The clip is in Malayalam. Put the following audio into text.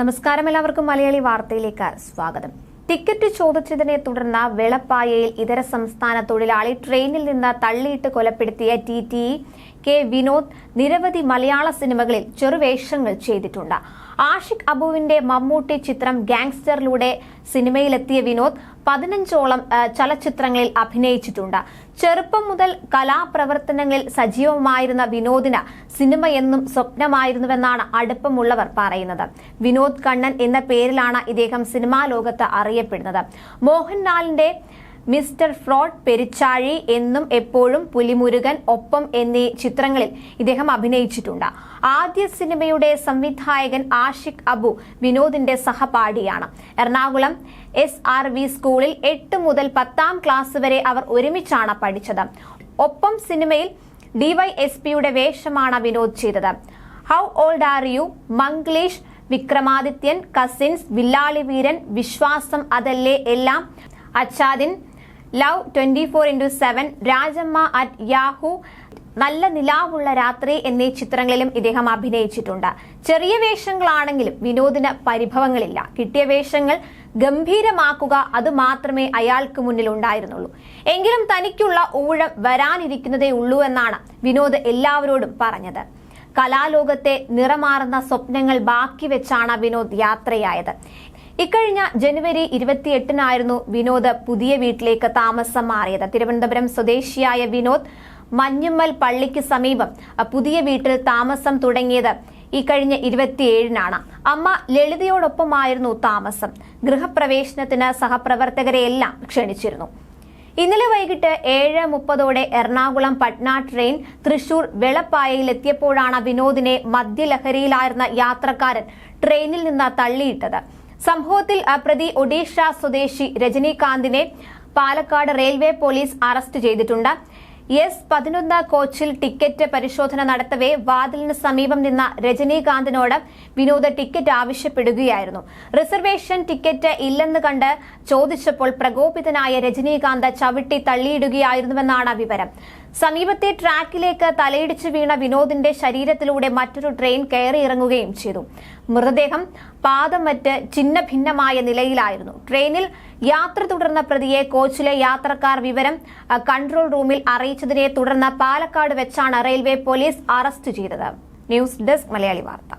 നമസ്കാരം എല്ലാവർക്കും. മലയാളി വാർത്തയിലേക്ക് സ്വാഗതം. ടിക്കറ്റ് ചോദിച്ചതിനെ തുടർന്ന് വെളപ്പായയിൽ ഇതര സംസ്ഥാന തൊഴിലാളി ട്രെയിനിൽ നിന്ന് തള്ളിയിട്ട് കൊലപ്പെടുത്തിയ ടി ടി കെ വിനോദ് നിരവധി മലയാള സിനിമകളിൽ ചെറുവേഷങ്ങൾ ചെയ്തിട്ടുണ്ട്. ആഷിഖ് അബുവിന്റെ മമ്മൂട്ടി ചിത്രം ഗാങ്സ്റ്ററിലൂടെ സിനിമയിലെത്തിയ വിനോദ് പതിനഞ്ചോളം ചലച്ചിത്രങ്ങളിൽ അഭിനയിച്ചിട്ടുണ്ട്. ചെറുപ്പം മുതൽ കലാപ്രവർത്തനങ്ങളിൽ സജീവമായിരുന്ന വിനോദിന് സിനിമ എന്നും സ്വപ്നമായിരുന്നുവെന്നാണ് അടുപ്പമുള്ളവർ പറയുന്നത്. വിനോദ് കണ്ണൻ എന്ന പേരിലാണ് ഇദ്ദേഹം സിനിമാ ലോകത്ത് അറിയപ്പെടുന്നത്. മോഹൻലാലിന്റെ മിസ്റ്റർ ഫ്രോഡ് പെരിച്ചാഴി എന്നും എപ്പോഴും പുലിമുരുകൻ ഒപ്പം എന്നീ ചിത്രങ്ങളിൽ ഇദ്ദേഹം അഭിനയിച്ചിട്ടുണ്ട്. ആദ്യ സിനിമയുടെ സംവിധായകൻ ആഷിഖ് അബു വിനോദിന്റെ സഹപാഠിയാണ്. എറണാകുളം എസ് ആർ വി സ്കൂളിൽ എട്ട് മുതൽ പത്താം ക്ലാസ് വരെ അവർ ഒരുമിച്ചാണ് പഠിച്ചത്. ഒപ്പം സിനിമയിൽ ഡിവൈഎസ്പിയുടെ വേഷമാണ് വിനോദ് ചെയ്തത്. How old are you Manglish Vikramadithyan cousins Villali Veeran Viswasam Athalle Ellam? Acha Din love twenty four into seven Rajamma at Yahoo. Nalla Nilavulla Rathri എന്നീ ചിത്രങ്ങളിലും ഇദ്ദേഹം അഭിനയിച്ചിട്ടുണ്ട്. ചെറിയ വേഷങ്ങളാണെങ്കിലും വിനോദിന് പരിഭവങ്ങളില്ല. കിട്ടിയ വേഷങ്ങൾ ഗംഭീരമാക്കുക അത് മാത്രമേ അയാൾക്ക് മുന്നിൽ ഉണ്ടായിരുന്നുള്ളൂ. എങ്കിലും തനിക്കുള്ള ഊഴം വരാനിരിക്കുന്നതേ ഉള്ളൂ എന്നാണ് വിനോദ് എല്ലാവരോടും പറഞ്ഞത്. കലാലോകത്തെ നിറമാറുന്ന സ്വപ്നങ്ങൾ ബാക്കി വെച്ചാണ് വിനോദ് യാത്രയായത്. ഇക്കഴിഞ്ഞ ജനുവരി ഇരുപത്തിയെട്ടിനായിരുന്നു വിനോദ് പുതിയ വീട്ടിലേക്ക് താമസം മാറിയത്. തിരുവനന്തപുരം സ്വദേശിയായ വിനോദ് മഞ്ഞുമ്മൽ പള്ളിക്ക് സമീപം പുതിയ വീട്ടിൽ താമസം തുടങ്ങിയത് ഈ കഴിഞ്ഞ ഇരുപത്തിയേഴിനാണ്. അമ്മ ലളിതയോടൊപ്പമായിരുന്നു താമസം. ഗൃഹപ്രവേശനത്തിന് സഹപ്രവർത്തകരെയെല്ലാം ക്ഷണിച്ചിരുന്നു. ഇന്നലെ വൈകിട്ട് ഏഴ് മുപ്പതോടെ എറണാകുളം പട്ന ട്രെയിൻ തൃശൂർ വെളപ്പായയിലെത്തിയപ്പോഴാണ് വിനോദിനെ മദ്യലഹരിയിലായിരുന്ന യാത്രക്കാരൻ ട്രെയിനിൽ നിന്ന് തള്ളിയിട്ടത്. സംഭവത്തിൽ പ്രതി ഒഡീഷ സ്വദേശി രജനീകാന്തിനെ പാലക്കാട് റെയിൽവേ പോലീസ് അറസ്റ്റ് ചെയ്തിട്ടുണ്ട്. എസ് പതിനൊന്ന് കോച്ചിൽ ടിക്കറ്റ് പരിശോധന നടത്തവേ വാതിലിന് സമീപം നിന്ന രജനീകാന്തിനോട് വിനോദ ടിക്കറ്റ് ആവശ്യപ്പെടുകയായിരുന്നു. റിസർവേഷൻ ടിക്കറ്റ് ഇല്ലെന്ന് കണ്ട് ചോദിച്ചപ്പോൾ പ്രകോപിതനായ രജനീകാന്ത് ചവിട്ടി തള്ളിയിടുകയായിരുന്നുവെന്നാണ് വിവരം. സമീപത്തെ ട്രാക്കിലേക്ക് തലയിടിച്ച് വീണ വിനോദിന്റെ ശരീരത്തിലൂടെ മറ്റൊരു ട്രെയിൻ കയറി ഇറങ്ങുകയും ചെയ്തു. മൃതദേഹം പാദം മറ്റ് ചിന്ന ഭിന്നമായ നിലയിലായിരുന്നു. ട്രെയിനിൽ യാത്ര തുടർന്ന പ്രതിയെ കോച്ചിലെ യാത്രക്കാർ വിവരം കൺട്രോൾ റൂമിൽ അറിയിച്ചതിനെ തുടർന്ന് പാലക്കാട് വെച്ചാണ് റെയിൽവേ പോലീസ് അറസ്റ്റ് ചെയ്തത്. News desk Malayali Vartha.